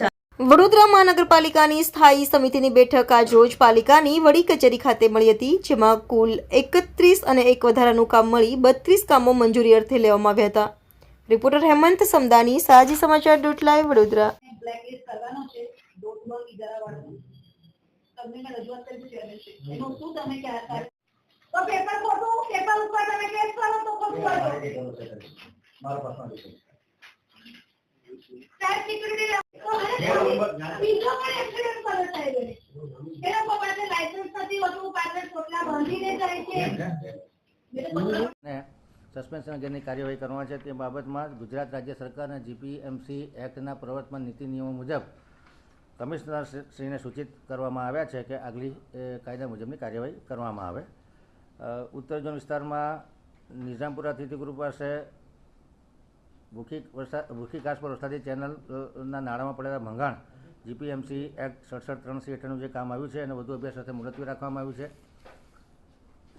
છો વડોદરા મહાનગરપાલિકાની સ્થાયી સમિતિની બેઠક આજ રોજ પાલિકાની વડી કચેરી ખાતે મળી હતી, જેમાં કુલ એકત્રીસ અને એક વધારાનું કામ મળી બત્રીસ કામો મંજૂરી અર્થે લેવામાં આવ્યા હતા. Reporter Hemant Samdani Saji Samachar dot live, Vadodara. છે છે. પેપર ખોટું પેપર ઉપર તમે કેસ કરો તો ખોટું કરો સાહેબ સિક્યુરિટી બીજો પણ એક્સિડન્ટ કરે સાહેબ એ લોકો પાસે લાયસન્સ નથી હોતું પાછળ ચોટલા બાંધીને જાય છે. સસ્પેન્શન અંગેની કાર્યવાહી કરવા છે તે બાબતમાં ગુજરાત રાજ્ય સરકારના જીપીએમસી એક્ટના પ્રવર્તમાન નીતિ નિયમો મુજબ કમિશનર શ્રીને સૂચિત કરવામાં આવ્યા છે કે આગલી કાયદા મુજબની કાર્યવાહી કરવામાં આવે. ઉત્તર ઝોન વિસ્તારમાં નિઝામપુરા તિથિગુરુ પાસે ભૂખી વરસાદ ભૂખી ઘાસ પર વરસાદી ચેનલના નાણાંમાં પડેલા ભંગાણ, જીપીએમસી એક્ટ સડસઠ ત્રણ સી હેઠળનું જે કામ આવ્યું છે અને વધુ અભ્યાસ સાથે મુલતવી રાખવામાં આવ્યું છે.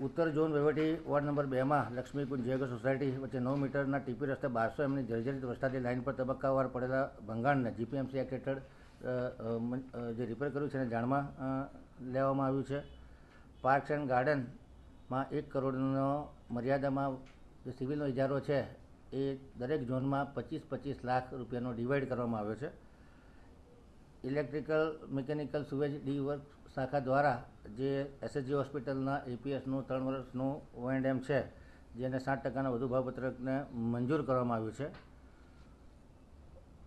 ઉત્તર ઝોન વહીવટી વોર્ડ નંબર બેમાં લક્ષ્મીકુંજ જયગર સોસાયટી વચ્ચે નવ મીટરના ટીપી રસ્તે બારસો એમની જર્જરિત વરસાદી લાઇન પર તબક્કાવાર પડેલા ભંગાણને જીપીએમસી એક્ટ હેઠળ જે રિપેર કર્યું છે એને જાણમાં લેવામાં આવ્યું છે. પાર્ક્સ એન્ડ ગાર્ડનમાં એક કરોડનો મર્યાદામાં જે સિવિલનો ઇજારો છે એ દરેક ઝોનમાં પચીસ પચીસ લાખ રૂપિયાનો ડિવાઈડ કરવામાં આવ્યો છે. ઇલેક્ટ્રિકલ મિકેનિકલ સુવેજ ડી વર્ક શાખા દ્વારા જે એસએસજી હોસ્પિટલના એપીએસનું ત્રણ વર્ષનું ઓએનડેમ છે, જેને સાઠ ટકાના વધુ ભાવપત્રકને મંજૂર કરવામાં આવ્યું છે.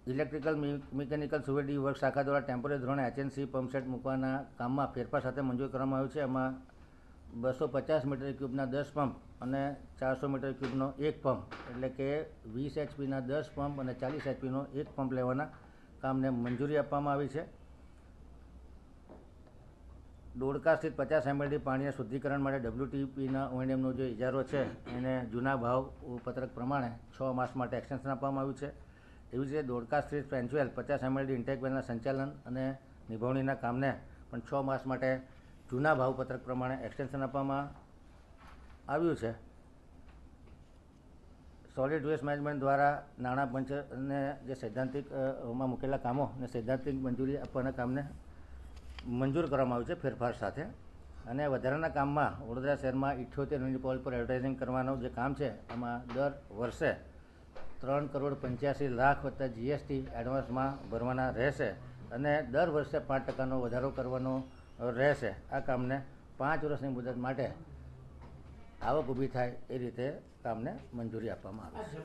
ઇલેક્ટ્રિકલ મિકેનિકલ સુવેડી વર્ક શાખા દ્વારા ટેમ્પોરરી ધોરણે એચએનસી પંપસેટ મૂકવાના કામમાં ફેરફાર સાથે મંજૂર કરવામાં આવ્યું છે. એમાં બસો પચાસ મીટર ક્યુબના દસ પંપ અને ચારસો મીટર ક્યુબનો એક પંપ. એટલે કે વીસ એચપીના દસ પંપ અને ચાલીસ એચપીનો એક પંપ લેવાના કામને મંજૂરી આપવામાં આવી છે. દોડકા સ્થિત પચાસ એમએલડી પાણીના શુદ્ધિકરણ માટે ડબ્લ્યુટીપીના ઓએનએમનો જે ઇજારો છે, એને જૂના ભાવ પત્રક પ્રમાણે છ માસ માટે એક્સટેન્શન આપવામાં આવ્યું છે. એવી જ રીતે દોડકા સ્થિત પેન્ચ્યુએલ પચાસ એમએલડી ઇન્ટેક વેલના સંચાલન અને નિભાવણીના કામને પણ છ માસ માટે જૂના ભાવપત્રક પ્રમાણે એક્સટેન્શન આપવામાં આવ્યું છે. સોલિડ વેસ્ટ મેનેજમેન્ટ દ્વારા નાણાં પંચને જે સૈદ્ધાંતિકમાં મૂકેલા કામો અને સૈદ્ધાંતિક મંજૂરી આપવાના કામને મંજૂર કરવામાં આવ્યું છે ફેરફાર સાથે. અને વધારાના કામમાં વડોદરા શહેરમાં ઇઠ્યોતેર મ્યુનિસિપલ પર એડવર્ટાઇઝિંગ કરવાનું જે કામ છે, એમાં દર વર્ષે ત્રણ કરોડ પંચ્યાસી લાખ વત્તા જીએસટી એડવાન્સમાં ભરવાના રહેશે. અને દર વર્ષે પાંચ ટકાનો વધારો કરવાનો રહેશે આ કામને પાંચ વર્ષની મુદત માટે આવક ઊભી થાય એ રીતે કામને મંજૂરી આપવામાં આવે છે.